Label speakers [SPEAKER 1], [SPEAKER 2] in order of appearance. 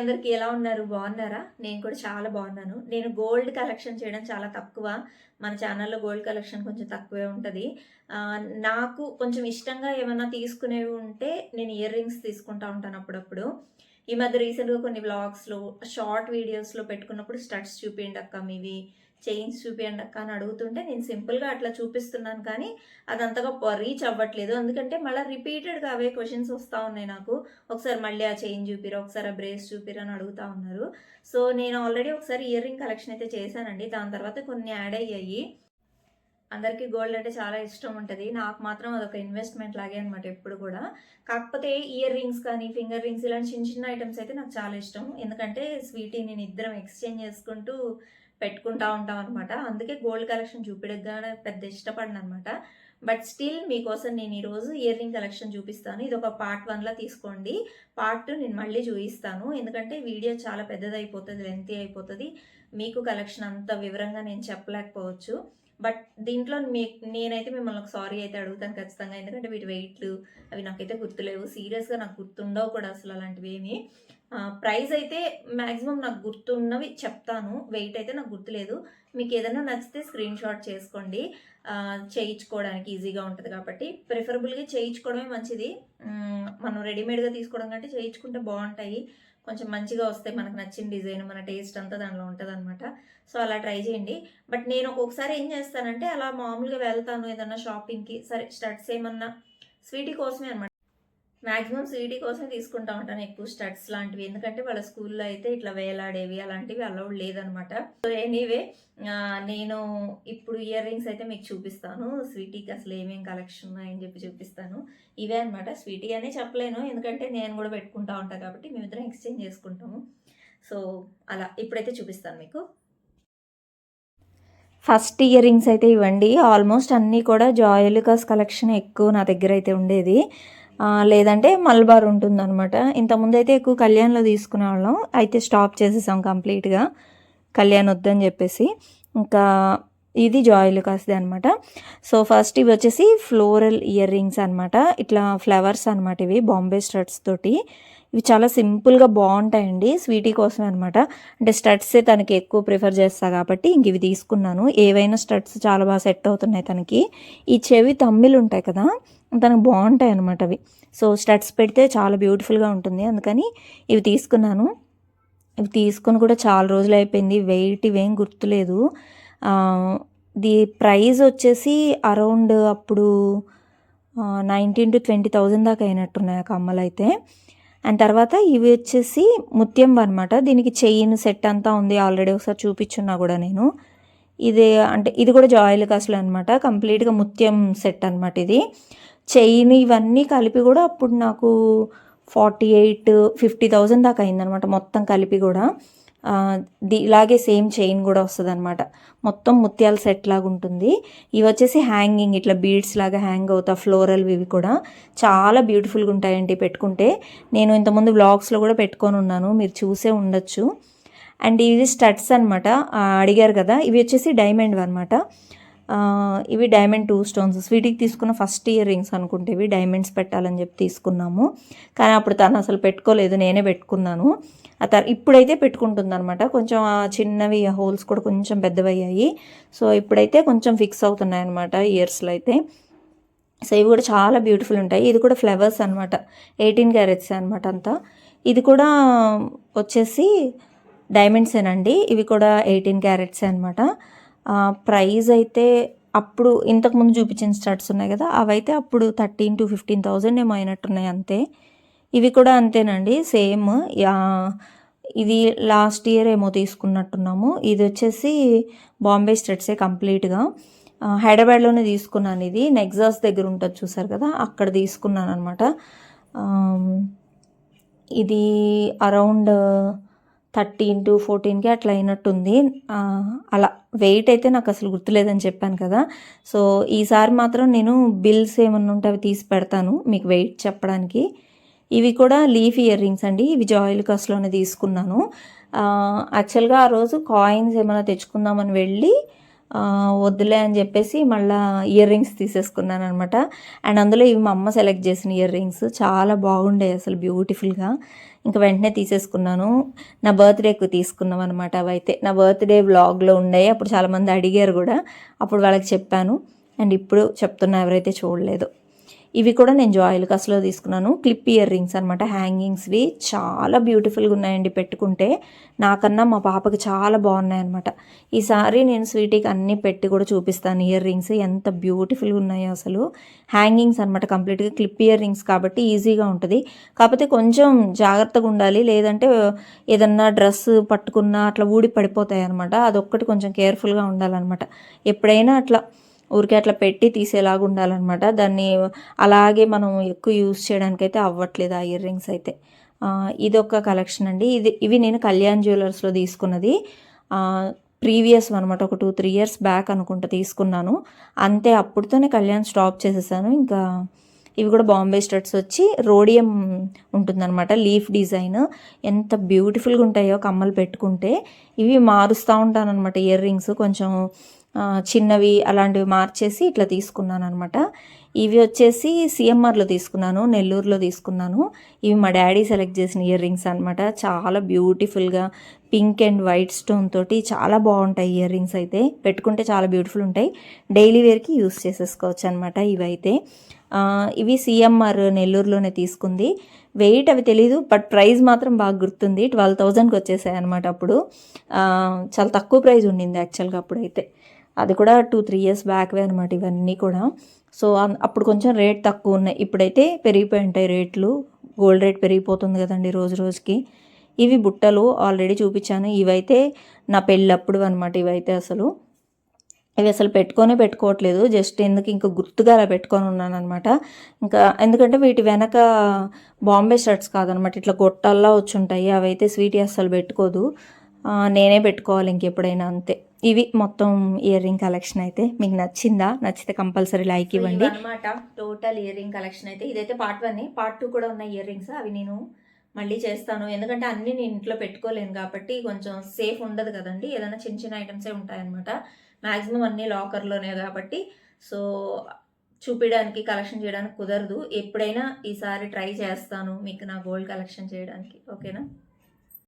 [SPEAKER 1] అందరికీ ఎలా ఉన్నారు? బాగున్నారా? నేను కూడా చాలా బాగున్నాను. నేను గోల్డ్ కలెక్షన్ చేయడం చాలా తక్కువ. మన ఛానల్లో గోల్డ్ కలెక్షన్ కొంచెం తక్కువే ఉంటుంది. నాకు కొంచెం ఇష్టంగా ఏమైనా తీసుకునేవి ఉంటే నేను ఇయర్ రింగ్స్ తీసుకుంటా ఉంటాను అప్పుడప్పుడు. ఈ మధ్య రీసెంట్గా కొన్ని వ్లాగ్స్లో షార్ట్ వీడియోస్లో పెట్టుకున్నప్పుడు స్టడ్స్ చూపించండి అక్క మీవి. చేయించి చూపించండి అక్క అని అడుగుతుంటే నేను సింపుల్గా అట్లా చూపిస్తున్నాను కానీ అది అంతగా రీచ్ అవ్వట్లేదు. ఎందుకంటే మళ్ళీ రిపీటెడ్గా అవే క్వశ్చన్స్ వస్తూ ఉన్నాయి నాకు. ఒకసారి మళ్ళీ ఆ చైన్ చూపిరా ఒకసారి ఆ బ్రేస్ చూపిరా అని అడుగుతా ఉన్నారు. సో నేను ఆల్రెడీ ఒకసారి ఇయర్ రింగ్ కలెక్షన్ అయితే చేశానండి. దాని తర్వాత కొన్ని యాడ్ అయ్యాయి. అందరికీ గోల్డ్ అంటే చాలా ఇష్టం ఉంటుంది. నాకు మాత్రం అదొక ఇన్వెస్ట్మెంట్ లాగే అనమాట ఎప్పుడు కూడా. కాకపోతే ఇయర్ రింగ్స్ కానీ ఫింగర్ రింగ్స్ ఇలాంటి చిన్న చిన్న ఐటమ్స్ అయితే నాకు చాలా ఇష్టం. ఎందుకంటే స్వీటీ నేను ఇద్దరం ఎక్స్చేంజ్ చేసుకుంటూ పెట్టుకుంటా ఉంటాం అనమాట అందుకే గోల్డ్ కలెక్షన్ చూపించగానే పెద్ద ఇష్టపడిన అనమాట బట్ స్టిల్ మీకోసం నేను ఈరోజు ఇయర్ రింగ్ కలెక్షన్ చూపిస్తాను. ఇది ఒక పార్ట్ వన్లా తీసుకోండి. పార్ట్ టూ నేను మళ్ళీ చూపిస్తాను. ఎందుకంటే వీడియో చాలా పెద్దది అయిపోతుంది లెంతీ అయిపోతుంది. మీకు కలెక్షన్ అంత వివరంగా నేను చెప్పలేకపోవచ్చు. బట్ దీంట్లో మీ నేనైతే మిమ్మల్ని ఒక సారీ అయితే అడుగుతాను ఖచ్చితంగా. ఎందుకంటే వీటి వెయిట్లు అవి నాకైతే గుర్తులేవు. సీరియస్గా నాకు గుర్తుండవు కూడా అసలు అలాంటివి ఏమి ప్రైస్ అయితే మ్యాక్సిమం నాకు గుర్తున్నవి చెప్తాను. వెయిట్ అయితే నాకు గుర్తులేదు. మీకు ఏదైనా నచ్చితే స్క్రీన్ షాట్ చేసుకోండి. చేయించుకోవడానికి ఈజీగా ఉంటుంది కాబట్టి. ప్రిఫరబుల్గా చేయించుకోవడమే మంచిది. మనం రెడీమేడ్గా తీసుకోవడం కంటే చేయించుకుంటే బాగుంటాయి. కొంచెం మంచిగా వస్తాయి. మనకు నచ్చిన డిజైన్ మన టేస్ట్ అంతా దానిలో ఉంటుంది అనమాట సో అలా ట్రై చేయండి. బట్ నేను ఒక్కొక్కసారి ఏం చేస్తానంటే అలా మామూలుగా వెళ్తాను ఏదన్నా షాపింగ్కి. సరే స్టడ్స్ ఏమన్నా స్వీటీ కోసమే అనమాట మ్యాక్సిమం స్వీటీ కోసం తీసుకుంటా ఉంటాను ఎక్కువ స్టడ్స్ లాంటివి. ఎందుకంటే వాళ్ళ స్కూల్లో అయితే ఇట్లా వేలాడేవి అలాంటివి అలౌడ్ లేదనమాట. సో ఎనీవే నేను ఇప్పుడు ఇయర్ రింగ్స్ అయితే మీకు చూపిస్తాను. స్వీటీకి అసలు ఏమేమి కలెక్షన్ ఉన్నాయని చెప్పి చూపిస్తాను. ఇవే అనమాట. స్వీటీ అనే చెప్పలేను. ఎందుకంటే నేను కూడా పెట్టుకుంటా ఉంటాను కాబట్టి మేమిద్దరం ఎక్స్చేంజ్ చేసుకుంటాము. సో అలా ఇప్పుడైతే చూపిస్తాను మీకు. ఫస్ట్ ఇయర్ రింగ్స్ అయితే ఇవ్వండి. ఆల్మోస్ట్ అన్నీ కూడా జాయలికాస్ కలెక్షన్ ఎక్కువ నా దగ్గర అయితే ఉండేది. లేదంటే మల్బార్ ఉంటుందన్నమాట. ఇంతకుముందు అయితే ఎక్కువ కళ్యాణ్లో తీసుకునే వాళ్ళం. అయితే స్టాప్ చేసేసాం కంప్లీట్గా. కళ్యాణ్ వద్దని చెప్పేసి. ఇంకా ఇది జాయిలుకాస్ది అనమాట సో ఫస్ట్ ఇవి వచ్చేసి ఫ్లోరల్ ఇయర్ రింగ్స్ అనమాట ఇట్లా ఫ్లవర్స్ అనమాట ఇవి బాంబే స్టడ్స్ తోటి. ఇవి చాలా సింపుల్గా బాగుంటాయండి స్వీటీ కోసమే అనమాట అంటే స్టడ్సే తనకి ఎక్కువ ప్రిఫర్ చేస్తా కాబట్టి ఇంక ఇవి తీసుకున్నాను. ఏవైనా స్టడ్స్ చాలా బాగా సెట్ అవుతున్నాయి తనకి. ఈ చెవి తమ్మిలు ఉంటాయి కదా తనకు బాగుంటాయి అనమాట అవి. సో స్టడ్స్ పెడితే చాలా బ్యూటిఫుల్గా ఉంటుంది. అందుకని ఇవి తీసుకున్నాను. ఇవి తీసుకుని కూడా చాలా రోజులు అయిపోయింది. వెయిట్ ఇవేం గుర్తులేదు. ది ప్రైస్ వచ్చేసి అరౌండ్ అప్పుడు నైన్టీన్ టు ట్వంటీ థౌజండ్ దాకా అయినట్టున్నాయి ఆ కమ్మలు అయితే అండ్ తర్వాత ఇవి వచ్చేసి ముత్యం అనమాట దీనికి చైన్ సెట్ అంతా ఉంది ఆల్రెడీ ఒకసారి చూపించున్నా కూడా నేను. ఇది అంటే ఇది కూడా జాయిల్ కాసులు అనమాట కంప్లీట్గా ముత్యం సెట్ అనమాట ఇది. చెయిన్ ఇవన్నీ కలిపి కూడా అప్పుడు నాకు ఫార్టీ ఎయిట్ ఫిఫ్టీ థౌజండ్ దాకా అయిందనమాట మొత్తం కలిపి కూడా. ఇలాగే సేమ్ చైన్ కూడా వస్తుంది అనమాట మొత్తం ముత్యాల సెట్ లాగా ఉంటుంది ఇవి వచ్చేసి హ్యాంగింగ్ ఇట్లా బీడ్స్ లాగా హ్యాంగ్ అవుతా ఫ్లోరల్ ఇవి కూడా. చాలా బ్యూటిఫుల్గా ఉంటాయండి పెట్టుకుంటే. నేను ఇంతకుముందు వ్లాగ్స్లో కూడా పెట్టుకొని ఉన్నాను మీరు చూసే ఉండొచ్చు. అండ్ ఇవి స్టడ్స్ అనమాట అడిగారు కదా. ఇవి వచ్చేసి డైమండ్ అనమాట ఇవి డైమండ్ టూ స్టోన్స్ స్వీట్కి తీసుకున్న ఫస్ట్ ఇయర్ రింగ్స్ అనుకుంటే ఇవి డైమండ్స్ పెట్టాలని చెప్పి తీసుకున్నాము. కానీ అప్పుడు తను అసలు పెట్టుకోలేదు నేనే పెట్టుకున్నాను. ఆ తర్వాత ఇప్పుడైతే పెట్టుకుంటుంది అనమాట కొంచెం ఆ చిన్నవి హోల్స్ కూడా కొంచెం పెద్దవయ్యాయి. సో ఇప్పుడైతే కొంచెం ఫిక్స్ అవుతున్నాయి అనమాట ఇయర్స్లో అయితే. సో ఇవి కూడా చాలా బ్యూటిఫుల్ ఉంటాయి. ఇది కూడా ఫ్లవర్స్ అనమాట ఎయిటీన్ క్యారెట్స్ అనమాట అంతా. ఇది కూడా వచ్చేసి డైమండ్సేనండి ఇవి కూడా ఎయిటీన్ క్యారెట్స్ అనమాట ప్రైస్ అయితే అప్పుడు ఇంతకుముందు చూపించిన స్టడ్స్ ఉన్నాయి కదా అవైతే అప్పుడు థర్టీన్ టు ఫిఫ్టీన్ థౌజండ్ ఏమో అయినట్టున్నాయి అంతే. ఇవి కూడా అంతేనండి సేమ్. ఇది లాస్ట్ ఇయర్ ఏమో తీసుకున్నట్టున్నాము. ఇది వచ్చేసి బాంబే స్టడ్సే కంప్లీట్గా. హైదరాబాద్లోనే తీసుకున్నాను ఇది. నెగ్జాస్ దగ్గర ఉంటుంది చూసారు కదా అక్కడ తీసుకున్నాను అనమాట ఇది అరౌండ్ థర్టీన్ టు ఫోర్టీన్కి అట్లా అయినట్టుంది. అలా వెయిట్ అయితే నాకు అసలు గుర్తులేదని చెప్పాను కదా. సో ఈసారి మాత్రం నేను బిల్స్ ఏమన్నా ఉంటే అవి తీసి పెడతాను మీకు వెయిట్ చెప్పడానికి. ఇవి కూడా లీఫ్ ఇయర్ రింగ్స్ అండి. ఇవి జాయిల్ కాస్ట్లోనే తీసుకున్నాను. యాక్చువల్గా ఆ రోజు కాయిన్స్ ఏమైనా తెచ్చుకుందామని వెళ్ళి వద్దులే అని చెప్పేసి మళ్ళీ ఇయర్ రింగ్స్ తీసేసుకున్నాను అనమాట అండ్ అందులో ఇవి మా అమ్మ సెలెక్ట్ చేసిన ఇయర్ రింగ్స్ చాలా బాగుండే అసలు బ్యూటిఫుల్గా. ఇంకా వెంటనే తీసేసుకున్నాను. నా బర్త్డేకు తీసుకున్నాం అనమాట అవైతే. నా బర్త్డే వ్లాగ్లో ఉండే అప్పుడు చాలామంది అడిగారు కూడా. అప్పుడు వాళ్ళకి చెప్పాను. అండ్ ఇప్పుడు చెప్తున్నా ఎవరైతే చూడలేదు. ఇవి కూడా నేను జాయిల్ కస్లో తీసుకున్నాను. క్లిప్ ఇయర్ రింగ్స్ అనమాట హ్యాంగింగ్స్వి చాలా బ్యూటిఫుల్గా ఉన్నాయండి పెట్టుకుంటే. నాకన్నా మా పాపకి చాలా బాగున్నాయి అనమాట ఈసారి నేను స్వీటీకి అన్నీ పెట్టి కూడా చూపిస్తాను. ఇయర్ రింగ్స్ ఎంత బ్యూటిఫుల్గా ఉన్నాయో అసలు. హ్యాంగింగ్స్ అనమాట కంప్లీట్గా క్లిప్ ఇయర్ రింగ్స్ కాబట్టి ఈజీగా ఉంటుంది. కాకపోతే కొంచెం జాగ్రత్తగా ఉండాలి. లేదంటే ఏదన్నా డ్రెస్ పట్టుకున్నా అట్లా ఊడి పడిపోతాయి అనమాట అదొక్కటి కొంచెం కేర్ఫుల్గా ఉండాలన్నమాట. ఎప్పుడైనా అట్లా ఊరికే అట్లా పెట్టి తీసేలాగా ఉండాలన్నమాట. దాన్ని అలాగే మనం ఎక్కువ యూజ్ చేయడానికి అయితే అవ్వట్లేదు ఆ ఇయర్ రింగ్స్ అయితే. ఇదొక కలెక్షన్ అండి. ఇది ఇవి నేను కళ్యాణ్ జ్యువెలర్స్లో తీసుకున్నది. ప్రీవియస్ అనమాట ఒక టూ త్రీ ఇయర్స్ బ్యాక్ అనుకుంటా తీసుకున్నాను. అంతే అప్పుడుతోనే కళ్యాణ్ స్టాప్ చేసేసాను. ఇంకా ఇవి కూడా బాంబే స్టడ్స్ వచ్చి రోడియం ఉంటుందన్నమాట లీఫ్ డిజైన్. ఎంత బ్యూటిఫుల్గా ఉంటాయో కమ్మలు పెట్టుకుంటే. ఇవి మారుస్తూ ఉంటాను అనమాట ఇయర్ రింగ్స్. కొంచెం చిన్నవి అలాంటివి మార్చేసి ఇట్లా తీసుకున్నాను అనమాట ఇవి వచ్చేసి సిఎంఆర్లో తీసుకున్నాను నెల్లూరులో తీసుకున్నాను. ఇవి మా డాడీ సెలెక్ట్ చేసిన ఇయర్ రింగ్స్ అనమాట చాలా బ్యూటిఫుల్గా పింక్ అండ్ వైట్ స్టోన్ తోటి చాలా బాగుంటాయి ఇయర్ రింగ్స్ అయితే. పెట్టుకుంటే చాలా బ్యూటిఫుల్ ఉంటాయి. డైలీ వేర్కి యూస్ చేసేసుకోవచ్చు అనమాట ఇవైతే. ఇవి సిఎంఆర్ నెల్లూరులోనే తీసుకుంది. వెయిట్ అవి తెలీదు బట్ ప్రైస్ మాత్రం బాగా గుర్తుంది. ట్వెల్వ్ థౌజండ్కి వచ్చేసాయి అనమాట అప్పుడు. చాలా తక్కువ ప్రైస్ ఉండింది యాక్చువల్గా అప్పుడైతే. అది కూడా టూ త్రీ ఇయర్స్ బ్యాక్వే అనమాట ఇవన్నీ కూడా. సో అప్పుడు కొంచెం రేట్ తక్కువ ఉన్నాయి. ఇప్పుడైతే పెరిగిపోయి ఉంటాయి రేట్లు. గోల్డ్ రేట్ పెరిగిపోతుంది కదండి రోజు రోజుకి. ఇవి బుట్టలు ఆల్రెడీ చూపించాను. ఇవైతే నా పెళ్ళప్పుడు అనమాట ఇవైతే అసలు. ఇవి అసలు పెట్టుకొనే పెట్టుకోవట్లేదు. జస్ట్ ఎందుకు ఇంకా గుర్తుగా అలా పెట్టుకొని ఉన్నాను అనమాట ఇంకా ఎందుకంటే వీటి వెనక బాంబే షర్ట్స్ కాదనమాట ఇట్లా గొట్టల్లా వచ్చి ఉంటాయి అవైతే స్వీట్ అస్సలు పెట్టుకోదు. నేనే పెట్టుకోవాలి ఇంకెప్పుడైనా అంతే. ఇవి మొత్తం ఇయర్ రింగ్ కలెక్షన్ అయితే మీకు నచ్చిందా? నచ్చితే కంపల్సరీ లైక్ ఇవ్వండి. అనమాట టోటల్ ఇయర్ రింగ్ కలెక్షన్ అయితే. ఇదైతే పార్ట్ వన్ పార్ట్ టూ కూడా ఉన్న ఇయర్ రింగ్స్ అవి నేను మళ్ళీ చేస్తాను. ఎందుకంటే అన్ని నేను ఇంట్లో పెట్టుకోలేను కాబట్టి కొంచెం సేఫ్ ఉండదు కదండి. ఏదైనా చిన్న చిన్న ఐటమ్సే ఉంటాయన్నమాట. మ్యాక్సిమం అన్ని లాకర్లోనే కాబట్టి. సో చూపించడానికి కలెక్షన్ చేయడానికి కుదరదు. ఎప్పుడైనా ఈసారి ట్రై చేస్తాను మీకు నా గోల్డ్ కలెక్షన్ చేయడానికి. ఓకేనా